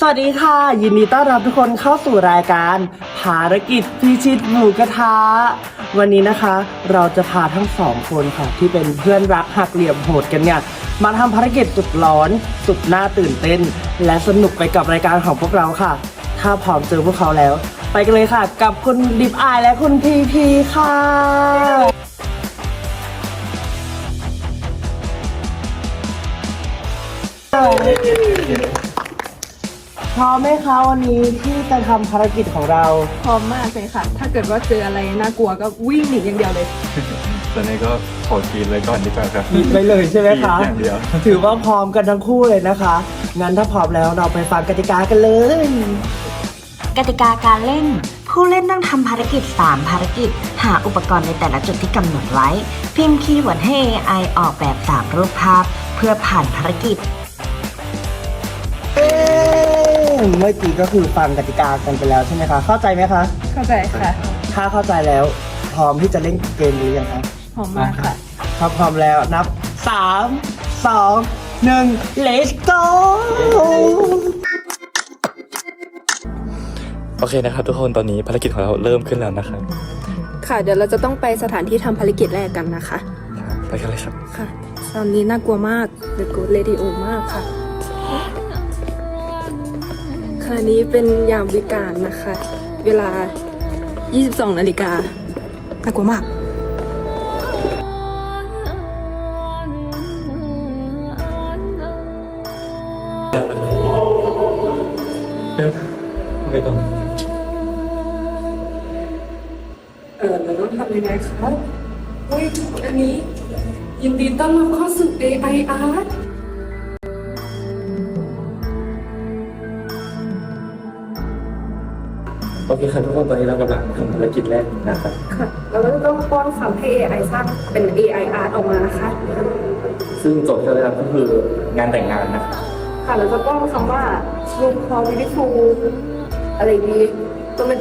สวัสดีค่ะ ยินดีต้อนรับทุกคนเข้าสู่รายการภารกิจพิชิตหมูกระทะวันนี้นะคะ เราจะพาทั้งสองคนค่ะ ที่เป็นเพื่อนรักหักเหลี่ยมโหดกันเนี่ยมาทำภารกิจสุดร้อน สุดน่าตื่นเต้น และสนุกไปกับรายการของพวกเราค่ะ ถ้าพร้อมเจอพวกเขาแล้ว ไปกันเลยค่ะ กับคุณดิบอายและคุณพีพีค่ะ พร้อมไหมคะวันนี้ที่จะทำภารกิจของเรา พร้อมมากเลยค่ะ ถ้าเกิดว่าเจออะไรน่ากลัวก็วิ่งหนีอย่างเดียวเลย ตอนนี้ก็ขอกินเลยก่อนดีกว่าครับคิดไปเลยใช่ไหมคะคิดอย่างเดียว ถือว่าพร้อมกันทั้งคู่เลยนะคะ งั้นถ้าพร้อมแล้วเราไปฟังกติกากันเลย กติกาการเล่น ผู้เล่นต้องทำภารกิจ 3 ภารกิจ หาอุปกรณ์ในแต่ละจุดที่กำหนดไว้ พิมพ์คีย์เวิร์ดให้ AI ออกแบบ 3 รูปภาพ เพื่อผ่านภารกิจ เมื่อกี้ก็คือฟังกติกากันไปแล้วใช่ไหมคะ เข้าใจไหมคะ เข้าใจค่ะถ้าเข้าใจแล้วพร้อมที่จะเล่นเกมนี้ยังคะพร้อมมากค่ะ ถ้าพร้อมแล้วนับ 3 2 1 let's go โอเคนะครับทุกคนตอนนี้ภารกิจของเราเริ่มขึ้นแล้วนะครับค่ะ เดี๋ยวเราจะต้องไปสถานที่ทำภารกิจแรกกันนะคะ ไปกันเลยครับ ค่ะ ตอนนี้น่ากลัวมาก The Ghost Radio มากค่ะ ขณะนี้เป็นยามวิการนะคะ เวลา 22 นาฬิกาน่ากลัวมากไม่ต้องเออเราต้องทำยังไงคะเฮ้ยอันนี้ ยินดีต้อนรับเข้าสู่ AI Art อเคครับทุกคนตอนนี้เรากำลังทำภารกิจแรกนะครับค่ะเราก็จะต้องป้อนคำให้ AI สร้างเป็น AI Art ออกมานะคะ ซึ่งโจทย์ที่เราได้รับก็คืองานแต่งงานนะครับค่ะเราจะป้อนคำว่า room call beautiful อะไรอย่างนี้ก็เป็น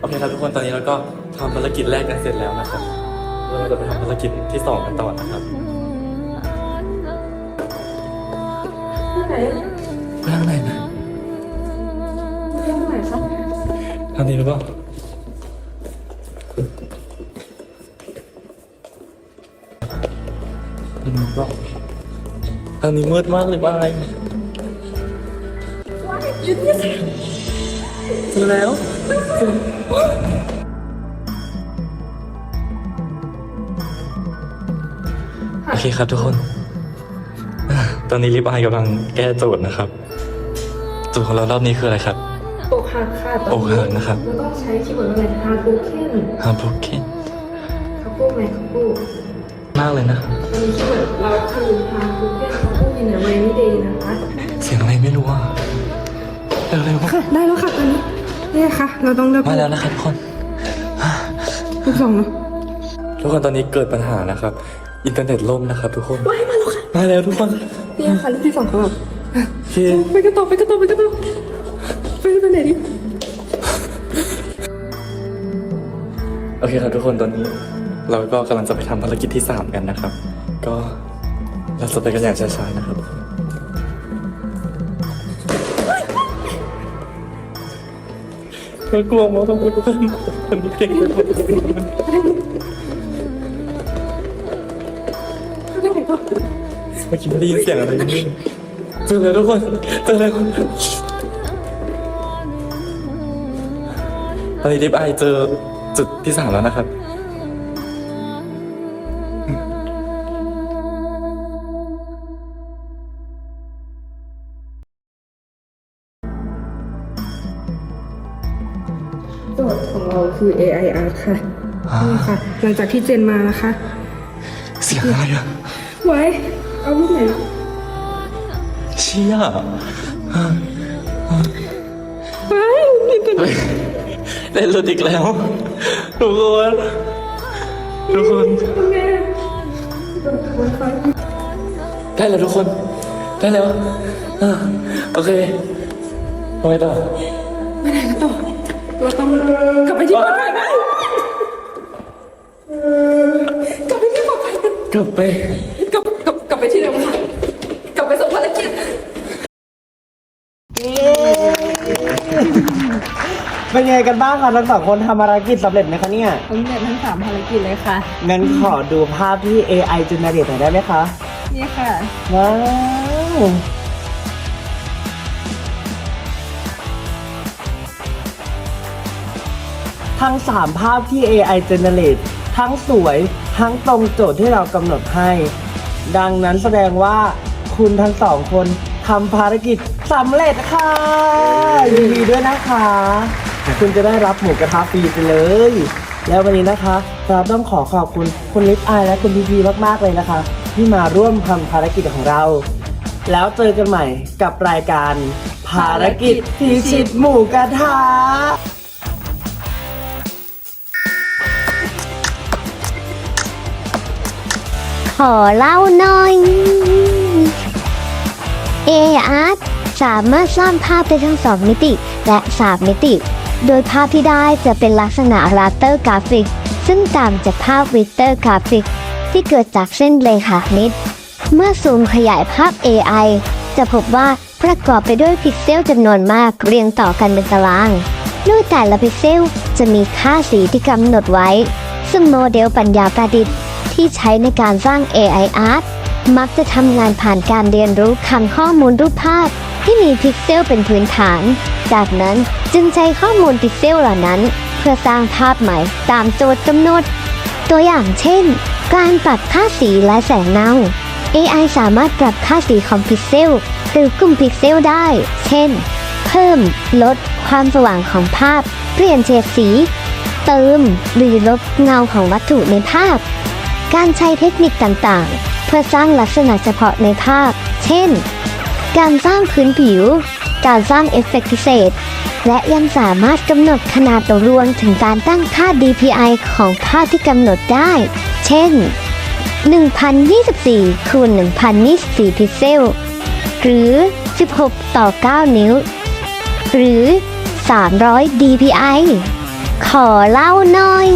โอเคครับทุกคนตอนนี้เราก็ทำภารกิจแรกกันเสร็จแล้วนะครับเราจะไปทำภารกิจที่สองกันต่อนะครับ ไหน นี้หรือเปล่าทางนี้หรือเปล่าทางนี้มืดมากเลยว่าอะไรเจอแล้วโอเคครับทุกคน ตอนนี้ลิปอายกำลังแก้โจทย์นะครับโจทย์ของเรารอบนี้คืออะไรครับ หักค่ะตอนอกหักนะครับเราต้องใช้คีย์เวิร์ดว่าอะไร heartbroken ฮาร์บรกเคนคัพปูไหมคัพปูมากเลยนะครับ ตอนนี้คีย์เวิร์ดเราคือ heartbroken คัพปูใน rainy day นะคะเสียงอะไรไม่รู้อะเร็วเร็วค่ะได้แล้วค่ะตอนนี้เนี่ยค่ะ เราต้องเลือกมาแล้วนะครับทุกคนลูกสองเนาะทุกคนตอนนี้เกิดปัญหานะครับ อินเทอร์เน็ตล่มนะครับ ทุกคนมาแล้วทุกคนเนี่ยค่ะลูกที่สองเขาแบบโอเค ไปกันต่อไปกันต่อไปกันต่อ ไปไหนดิโอเคครับทุกคนตอนนี้ เราก็กำลังจะไปทำภารกิจที่สามกันนะครับ ก็เราจะไปกันอย่างช้าๆนะครับเรากลัวมากทุกคนคนนี้เก่งเลยเมื่อกี้ไม่ได้ยินเสียงอะไรนี่เจอแล้วทุกคนเจอแล้ว ตอนนี้ดิฟไอเจอจุดที่สามแล้วนะครับ โจทย์ของเราคือ AI art ค่ะอ่านี่ค่ะ หลังจากที่เจนมานะคะ เสียงอะไรอะไว้ เอารูปไหนเชี่ยไว้นี่เป็น เฮ้ยเล่นรถอีกแล้ว ทุกคน ทุกคนไงได้แล้วทุกคน ได้แล้วอ่าโอเคทำไมต่อเราต้องกลับไปที่ปลอดภัยไหมกลับไปที่ปลอดภัย กลับไป ไงกันบ้างคะทั้งสองคนทำภารกิจสำเร็จไหมคะเนี่ยสำเร็จทั้งสามภารกิจเลยค่ะ งั้นขอดูภาพที่ AI generate หน่อยได้ไหมคะนี่ค่ะ ว้าวทั้ง3ภาพที่ AI generate ทั้งสวยทั้งตรงโจทย์ที่เรากำหนดให้ ดังนั้นแสดงว่าคุณทั้งสองคนทำภารกิจสำเร็จค่ะยินดีด้วยนะคะ คุณจะได้รับหมูกระทะฟรีไปเลย แล้ววันนี้นะคะ เราต้องขอขอบคุณคุณลิฟอายและคุณพีพีมากๆเลยนะคะ ที่มาร่วมทำภารกิจของเรา แล้วเจอกันใหม่กับรายการภารกิจพิชิตหมูกระทะขอเล่าหน่อย AR สามารถสร้างภาพได้ทั้ง 2 มิติและ 3 มิติ โดยภาพที่ได้จะเป็นลักษณะราเตอร์กราฟิก ซึ่งต่างจากภาพวิกเตอร์กราฟิก ที่เกิดจากเส้นเลขาคณิต เมื่อซูมขยายภาพ AI จะพบว่าประกอบไปด้วยพิกเซลจำนวนมากเรียงต่อกันเป็นตารางโดยแต่ละพิกเซลจะมีค่าสีที่กำหนดไว้ ซึ่งโมเดลปัญญาประดิษฐ์ ที่ใช้ในการสร้าง AI Art มักจะทำงานผ่านการเรียนรู้คำข้อมูลรูปภาพ ที่มีพิกเซลเป็นพื้นฐาน จากนั้นจึงใช้ข้อมูลพิกเซลเหล่านั้น เพื่อสร้างภาพใหม่ตามโจทย์กำหนด ตัวอย่างเช่น การปรับค่าสีและแสงเงา AI สามารถปรับค่าสีของพิกเซลหรือกลุ่มพิกเซลได้ เช่น เพิ่ม ลด ความสว่างของภาพ เปลี่ยนเฉดสี เติม หรือลบเงาของวัตถุในภาพ การใช้เทคนิคต่างๆ เพื่อสร้างลักษณะเฉพาะในภาพ เช่น การสร้างพื้นผิว การสร้างเอฟเฟกต์พิเศษ และยังสามารถกำหนดขนาดตัวรวงถึงการตั้งค่า DPI ของภาพที่กำหนดได้ เช่น 1024คูณ1024 พิกเซล หรือ 16 ต่อ 9 นิ้ว หรือ 300 DPI ขอเล่าหน่อย